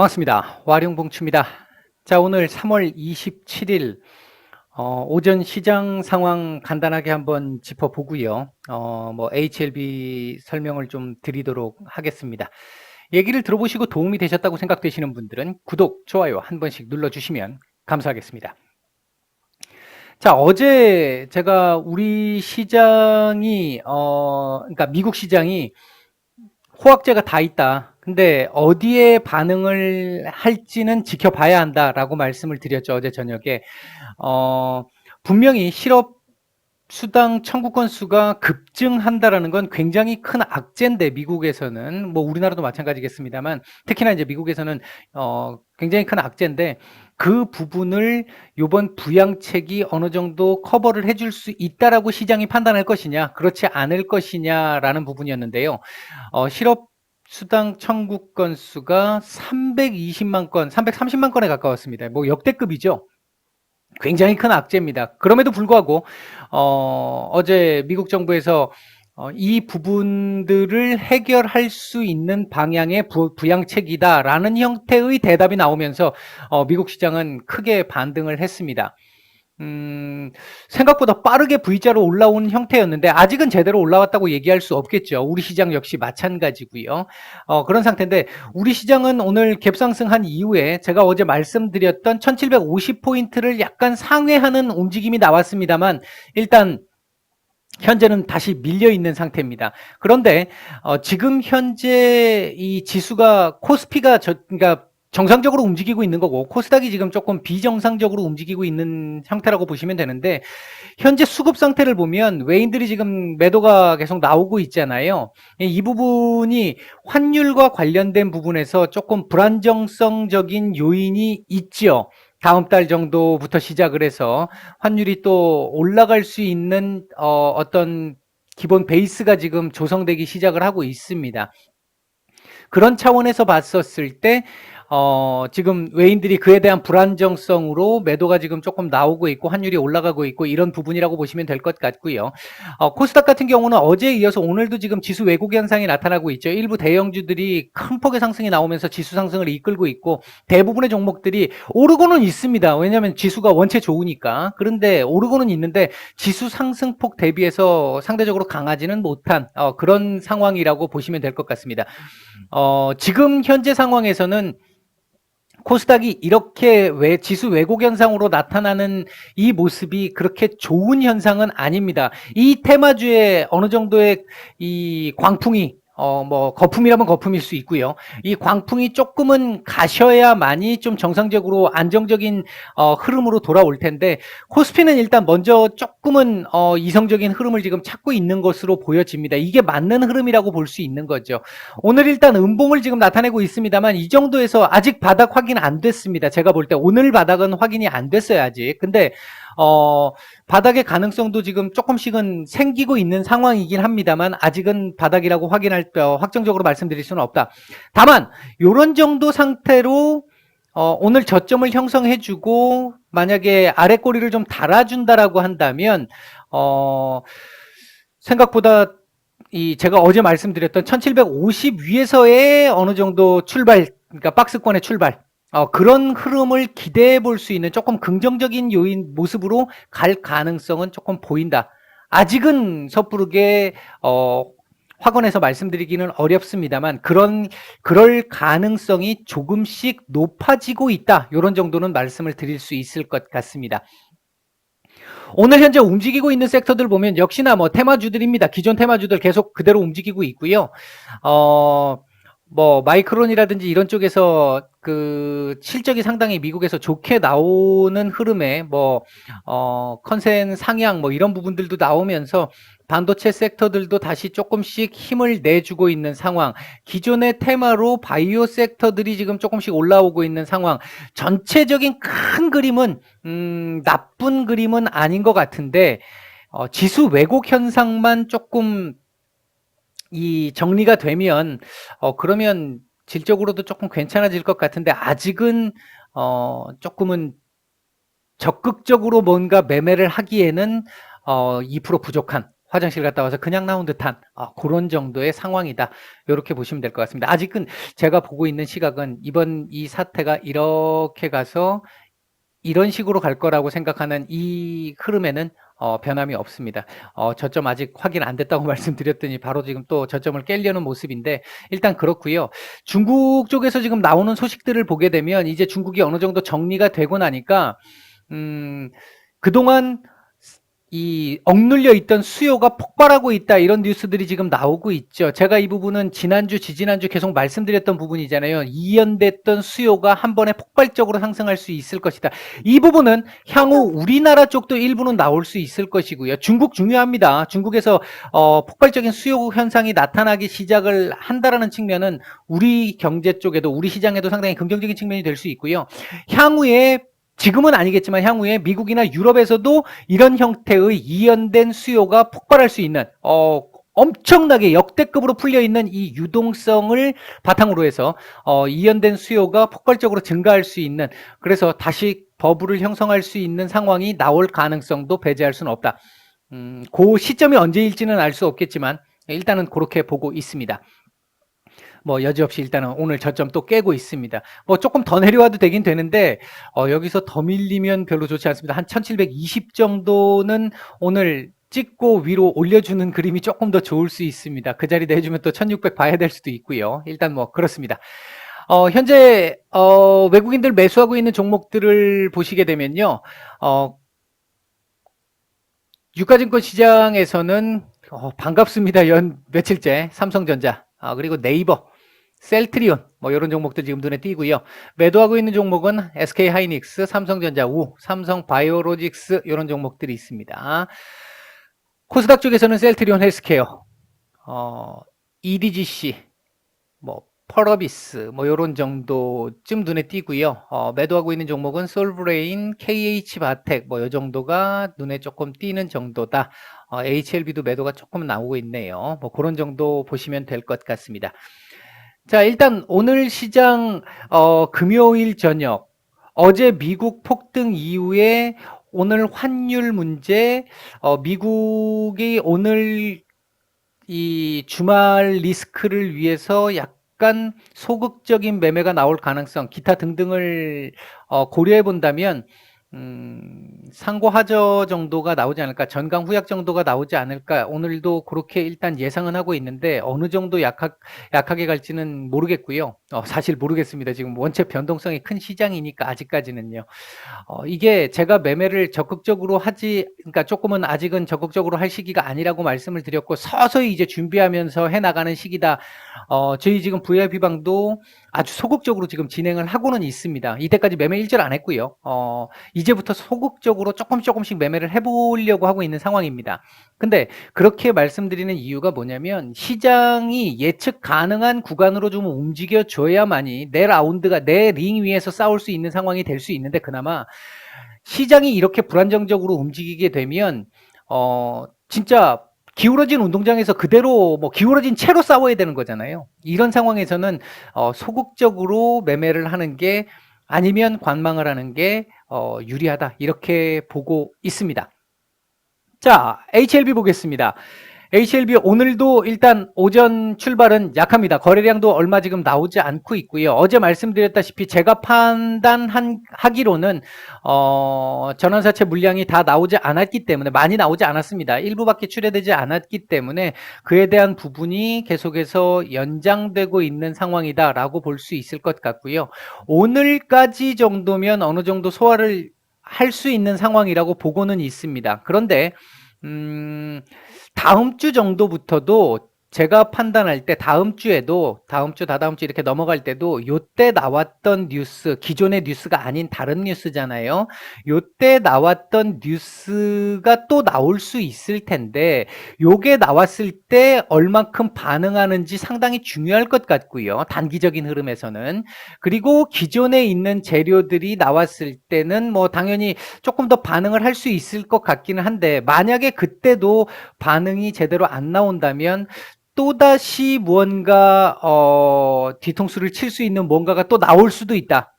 반갑습니다. 와룡봉추입니다. 자, 오늘 3월 27일 어, 오전 시장 상황 간단하게 한번 짚어보고요. 어, 뭐 HLB 설명을 좀 드리도록 하겠습니다. 얘기를 들어보시고 도움이 되셨다고 생각되시는 분들은 구독, 좋아요 한 번씩 눌러주시면 감사하겠습니다. 자, 어제 제가 우리 시장이, 어, 그러니까 미국 시장이 호황제가 다 있다. 근데 어디에 반응을 할지는 지켜봐야 한다라고 말씀을 드렸죠. 어제 저녁에. 어, 분명히 실업 수당 청구권 수가 급증한다라는 건 굉장히 큰 악재인데 미국에서는 뭐 우리나라도 마찬가지겠습니다만 특히나 이제 미국에서는 어 굉장히 큰 악재인데 그 부분을 요번 부양책이 어느 정도 커버를 해줄 수 있다라고 시장이 판단할 것이냐 그렇지 않을 것이냐라는 부분이었는데요. 어 실업 수당 청구 건수가 320만 건, 330만 건에 가까웠습니다. 뭐 역대급이죠. 굉장히 큰 악재입니다. 그럼에도 불구하고 어, 어제 미국 정부에서 어, 이 부분들을 해결할 수 있는 방향의 부, 부양책이다라는 형태의 대답이 나오면서 어, 미국 시장은 크게 반등을 했습니다. 음, 생각보다 빠르게 V자로 올라온 형태였는데 아직은 제대로 올라왔다고 얘기할 수 없겠죠. 우리 시장 역시 마찬가지고요. 어, 그런 상태인데 우리 시장은 오늘 갭상승한 이후에 제가 어제 말씀드렸던 1750포인트를 약간 상회하는 움직임이 나왔습니다만 일단 현재는 다시 밀려 있는 상태입니다. 그런데 어, 지금 현재 이 지수가 코스피가 저 그러니까 정상적으로 움직이고 있는 거고 코스닥이 지금 조금 비정상적으로 움직이고 있는 형태라고 보시면 되는데 현재 수급 상태를 보면 외인들이 지금 매도가 계속 나오고 있잖아요. 이 부분이 환율과 관련된 부분에서 조금 불안정성적인 요인이 있죠. 다음 달 정도부터 시작을 해서 환율이 또 올라갈 수 있는 어, 어떤 기본 베이스가 지금 조성되기 시작을 하고 있습니다. 그런 차원에서 봤었을 때 어, 지금 외인들이 그에 대한 불안정성으로 매도가 지금 조금 나오고 있고 환율이 올라가고 있고 이런 부분이라고 보시면 될 것 같고요. 어, 코스닥 같은 경우는 어제에 이어서 오늘도 지금 지수 왜곡 현상이 나타나고 있죠. 일부 대형주들이 큰 폭의 상승이 나오면서 지수 상승을 이끌고 있고 대부분의 종목들이 오르고는 있습니다. 왜냐하면 지수가 원체 좋으니까. 그런데 오르고는 있는데 지수 상승폭 대비해서 상대적으로 강하지는 못한 어, 그런 상황이라고 보시면 될 것 같습니다. 어, 지금 현재 상황에서는 코스닥이 이렇게 왜 지수 왜곡 현상으로 나타나는 이 모습이 그렇게 좋은 현상은 아닙니다. 이 테마주의 어느 정도의 이 광풍이 어, 뭐, 거품이라면 거품일 수 있고요. 이 광풍이 조금은 가셔야만이 좀 정상적으로 안정적인 어, 흐름으로 돌아올 텐데, 코스피는 일단 먼저 조금은 어, 이성적인 흐름을 지금 찾고 있는 것으로 보여집니다. 이게 맞는 흐름이라고 볼 수 있는 거죠. 오늘 일단 음봉을 지금 나타내고 있습니다만, 이 정도에서 아직 바닥 확인 안 됐습니다. 제가 볼 때 오늘 바닥은 확인이 안 됐어요, 아직. 근데, 어, 바닥의 가능성도 지금 조금씩은 생기고 있는 상황이긴 합니다만 아직은 바닥이라고 확인할 어, 확정적으로 말씀드릴 수는 없다. 다만 이런 정도 상태로 어, 오늘 저점을 형성해주고 만약에 아래 꼬리를 좀 달아준다라고 한다면 어, 생각보다 이 제가 어제 말씀드렸던 1750 위에서의 어느 정도 출발 그러니까 박스권의 출발 어, 그런 흐름을 기대해 볼 수 있는 조금 긍정적인 요인 모습으로 갈 가능성은 조금 보인다. 아직은 섣부르게 어, 확언해서 말씀드리기는 어렵습니다만 그런 그럴 가능성이 조금씩 높아지고 있다. 이런 정도는 말씀을 드릴 수 있을 것 같습니다. 오늘 현재 움직이고 있는 섹터들 보면 역시나 뭐 테마주들입니다. 기존 테마주들 계속 그대로 움직이고 있고요. 어, 뭐 마이크론이라든지 이런 쪽에서 그 실적이 상당히 미국에서 좋게 나오는 흐름에 뭐어 컨센 상향 뭐 이런 부분들도 나오면서 반도체 섹터들도 다시 조금씩 힘을 내주고 있는 상황. 기존의 테마로 바이오 섹터들이 지금 조금씩 올라오고 있는 상황. 전체적인 큰 그림은 음, 나쁜 그림은 아닌 것 같은데 어, 지수 왜곡 현상만 조금 이 정리가 되면 어 그러면 질적으로도 조금 괜찮아질 것 같은데 아직은 어 조금은 적극적으로 뭔가 매매를 하기에는 어 2% 부족한 화장실 갔다 와서 그냥 나온 듯한 아, 그런 정도의 상황이다. 이렇게 보시면 될 것 같습니다. 아직은 제가 보고 있는 시각은 이번 이 사태가 이렇게 가서 이런 식으로 갈 거라고 생각하는 이 흐름에는 어, 변함이 없습니다. 어, 저점 아직 확인 안 됐다고 말씀드렸더니 바로 지금 또 저점을 깨려는 모습인데 일단 그렇고요. 중국 쪽에서 지금 나오는 소식들을 보게 되면 이제 중국이 어느 정도 정리가 되고 나니까 음, 그동안 이 억눌려 있던 수요가 폭발하고 있다 이런 뉴스들이 지금 나오고 있죠. 제가 이 부분은 지난주, 지지난주 계속 말씀드렸던 부분이잖아요. 이연됐던 수요가 한 번에 폭발적으로 상승할 수 있을 것이다. 이 부분은 향후 우리나라 쪽도 일부는 나올 수 있을 것이고요. 중국 중요합니다. 중국에서 어, 폭발적인 수요 현상이 나타나기 시작을 한다라는 측면은 우리 경제 쪽에도 우리 시장에도 상당히 긍정적인 측면이 될 수 있고요. 향후에 지금은 아니겠지만 향후에 미국이나 유럽에서도 이런 형태의 이연된 수요가 폭발할 수 있는 어, 엄청나게 역대급으로 풀려 있는 이 유동성을 바탕으로 해서 어, 이연된 수요가 폭발적으로 증가할 수 있는 그래서 다시 버블을 형성할 수 있는 상황이 나올 가능성도 배제할 수는 없다. 음, 그 시점이 언제일지는 알 수 없겠지만 일단은 그렇게 보고 있습니다. 뭐 여지없이 일단은 오늘 저점 또 깨고 있습니다. 뭐 조금 더 내려와도 되긴 되는데 어, 여기서 더 밀리면 별로 좋지 않습니다. 한 1720 정도는 오늘 찍고 위로 올려주는 그림이 조금 더 좋을 수 있습니다. 그 자리에 해주면 또 1600 봐야 될 수도 있고요. 일단 뭐 그렇습니다. 어, 현재 어, 외국인들 매수하고 있는 종목들을 보시게 되면요. 어, 유가증권 시장에서는 어, 반갑습니다. 연 며칠째 삼성전자 아, 그리고 네이버 셀트리온 뭐 이런 종목들 지금 눈에 띄고요. 매도하고 있는 종목은 SK 하이닉스, 삼성전자 우, 삼성 바이오로직스 이런 종목들이 있습니다. 코스닥 쪽에서는 셀트리온 헬스케어, 어, EDGC, 뭐 펄어비스 뭐 이런 정도쯤 눈에 띄고요. 어, 매도하고 있는 종목은 솔브레인, KH바텍 뭐이 정도가 눈에 조금 띄는 정도다. 어, HLB도 매도가 조금 나오고 있네요. 뭐 그런 정도 보시면 될 것 같습니다. 자, 일단 오늘 시장 어, 금요일 저녁 어제 미국 폭등 이후에 오늘 환율 문제 어, 미국이 오늘 이 주말 리스크를 위해서 약 간 소극적인 매매가 나올 가능성 기타 등등을 어, 고려해 본다면 음, 상고하저 정도가 나오지 않을까, 전강 후약 정도가 나오지 않을까, 오늘도 그렇게 일단 예상은 하고 있는데, 어느 정도 약하, 약하게 갈지는 모르겠고요. 어, 사실 모르겠습니다. 지금 원체 변동성이 큰 시장이니까, 아직까지는요. 어, 이게 제가 매매를 적극적으로 하지, 그러니까 조금은 아직은 적극적으로 할 시기가 아니라고 말씀을 드렸고, 서서히 이제 준비하면서 해 나가는 시기다. 어, 저희 지금 VIP방도 아주 소극적으로 지금 진행을 하고는 있습니다. 이때까지 매매 일절 안 했고요. 어, 이제부터 소극적으로 조금 조금씩 매매를 해보려고 하고 있는 상황입니다. 근데 그렇게 말씀드리는 이유가 뭐냐면 시장이 예측 가능한 구간으로 좀 움직여줘야만이 내 라운드가 내 링 위에서 싸울 수 있는 상황이 될 수 있는데 그나마 시장이 이렇게 불안정적으로 움직이게 되면 어, 진짜 기울어진 운동장에서 그대로 뭐 기울어진 채로 싸워야 되는 거잖아요. 이런 상황에서는 어, 소극적으로 매매를 하는 게 아니면 관망을 하는 게 어, 유리하다 이렇게 보고 있습니다. 자, HLB 보겠습니다. HLB 오늘도 일단 오전 출발은 약합니다. 거래량도 얼마 지금 나오지 않고 있고요. 어제 말씀드렸다시피 제가 판단한 하기로는 어, 전환사채 물량이 다 나오지 않았기 때문에 많이 나오지 않았습니다. 일부밖에 출해되지 않았기 때문에 그에 대한 부분이 계속해서 연장되고 있는 상황이다라고 볼 수 있을 것 같고요. 오늘까지 정도면 어느 정도 소화를 할 수 있는 상황이라고 보고는 있습니다. 그런데 음, 다음 주 정도부터도 제가 판단할 때 다음 주에도 다음 주 다다음 주 이렇게 넘어갈 때도 요때 나왔던 뉴스 기존의 뉴스가 아닌 다른 뉴스잖아요. 요때 나왔던 뉴스가 또 나올 수 있을 텐데 요게 나왔을 때 얼만큼 반응하는지 상당히 중요할 것 같고요. 단기적인 흐름에서는 그리고 기존에 있는 재료들이 나왔을 때는 뭐 당연히 조금 더 반응을 할 수 있을 것 같기는 한데 만약에 그때도 반응이 제대로 안 나온다면 또다시 무언가 어, 뒤통수를 칠 수 있는 뭔가가 또 나올 수도 있다.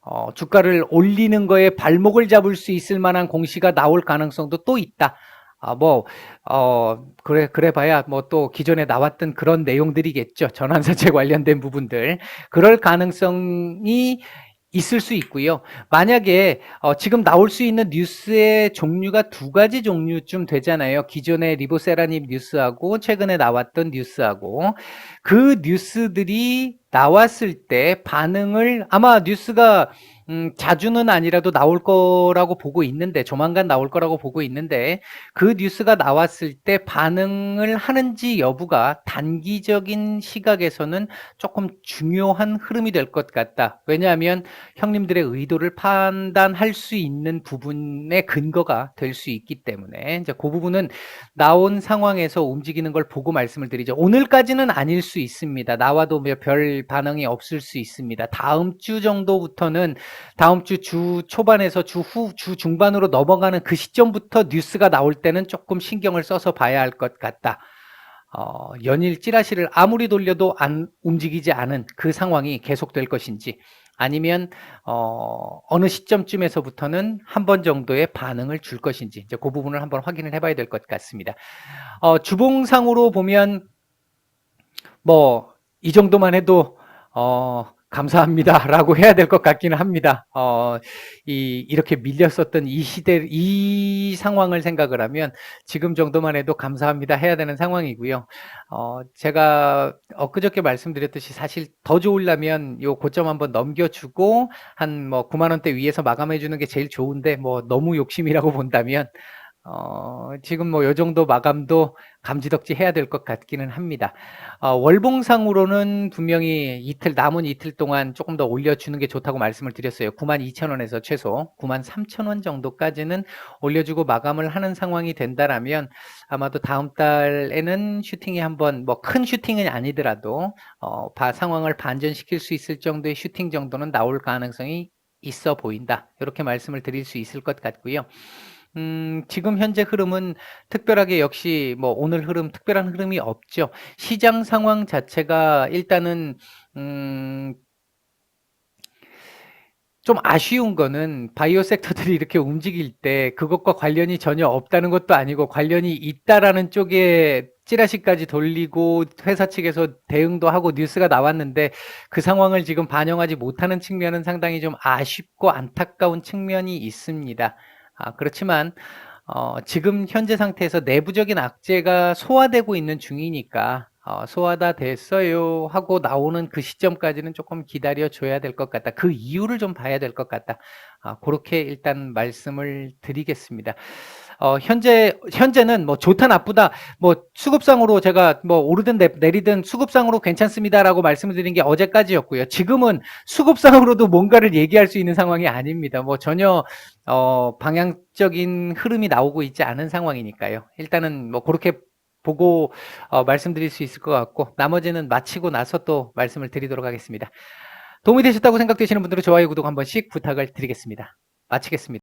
어, 주가를 올리는 거에 발목을 잡을 수 있을 만한 공시가 나올 가능성도 또 있다. 아, 뭐, 어, 그래, 그래 봐야 뭐 또 기존에 나왔던 그런 내용들이겠죠. 전환사채 관련된 부분들. 그럴 가능성이 있을 수 있고요. 만약에 어, 지금 나올 수 있는 뉴스의 종류가 두 가지 종류쯤 되잖아요. 기존의 리보세라님 뉴스하고 최근에 나왔던 뉴스하고 그 뉴스들이 나왔을 때 반응을 아마 뉴스가 음, 자주는 아니라도 나올 거라고 보고 있는데 조만간 나올 거라고 보고 있는데 그 뉴스가 나왔을 때 반응을 하는지 여부가 단기적인 시각에서는 조금 중요한 흐름이 될 것 같다. 왜냐하면 형님들의 의도를 판단할 수 있는 부분의 근거가 될 수 있기 때문에 이제 그 부분은 나온 상황에서 움직이는 걸 보고 말씀을 드리죠. 오늘까지는 아닐 수 있습니다. 나와도 뭐별 반응이 없을 수 있습니다. 다음 주 정도부터는 다음 주 주 초반에서 주 후, 주 중반으로 넘어가는 그 시점부터 뉴스가 나올 때는 조금 신경을 써서 봐야 할 것 같다. 어, 연일 찌라시를 아무리 돌려도 안 움직이지 않은 그 상황이 계속될 것인지 아니면 어, 어느 시점쯤에서부터는 한 번 정도의 반응을 줄 것인지 이제 그 부분을 한번 확인을 해봐야 될 것 같습니다. 어, 주봉상으로 보면 뭐 이 정도만 해도 어, 감사합니다라고 해야 될 것 같기는 합니다. 어, 이 이렇게 밀렸었던 이 시대 이 상황을 생각을 하면 지금 정도만 해도 감사합니다 해야 되는 상황이고요. 어, 제가 엊그저께 말씀드렸듯이 사실 더 좋으려면 요 고점 한번 넘겨주고 한 뭐 9만 원대 위에서 마감해 주는 게 제일 좋은데 뭐 너무 욕심이라고 본다면 어, 지금 뭐 요 정도 마감도 감지덕지 해야 될 것 같기는 합니다. 어, 월봉상으로는 분명히 이틀, 남은 이틀 동안 조금 더 올려주는 게 좋다고 말씀을 드렸어요. 92,000원에서 최소 93,000원 정도까지는 올려주고 마감을 하는 상황이 된다라면 아마도 다음 달에는 슈팅이 한번 뭐 큰 슈팅은 아니더라도 어, 바, 상황을 반전시킬 수 있을 정도의 슈팅 정도는 나올 가능성이 있어 보인다. 이렇게 말씀을 드릴 수 있을 것 같고요. 음, 지금 현재 흐름은 특별하게 역시 뭐 오늘 흐름 특별한 흐름이 없죠. 시장 상황 자체가 일단은 음, 좀 아쉬운 거는 바이오 섹터들이 이렇게 움직일 때 그것과 관련이 전혀 없다는 것도 아니고 관련이 있다라는 쪽에 찌라시까지 돌리고 회사 측에서 대응도 하고 뉴스가 나왔는데 그 상황을 지금 반영하지 못하는 측면은 상당히 좀 아쉽고 안타까운 측면이 있습니다. 아, 그렇지만 어, 지금 현재 상태에서 내부적인 악재가 소화되고 있는 중이니까 어, 소화다 됐어요 하고 나오는 그 시점까지는 조금 기다려 줘야 될 것 같다. 그 이유를 좀 봐야 될 것 같다. 아, 그렇게 일단 말씀을 드리겠습니다. 어, 현재, 현재는 뭐 좋다 나쁘다, 뭐 수급상으로 제가 뭐 오르든 내- 내리든 수급상으로 괜찮습니다라고 말씀을 드린 게 어제까지였고요. 지금은 수급상으로도 뭔가를 얘기할 수 있는 상황이 아닙니다. 뭐 전혀, 어, 방향적인 흐름이 나오고 있지 않은 상황이니까요. 일단은 뭐 그렇게 보고 어, 말씀드릴 수 있을 것 같고 나머지는 마치고 나서 또 말씀을 드리도록 하겠습니다. 도움이 되셨다고 생각되시는 분들은 좋아요, 구독 한 번씩 부탁을 드리겠습니다. 마치겠습니다.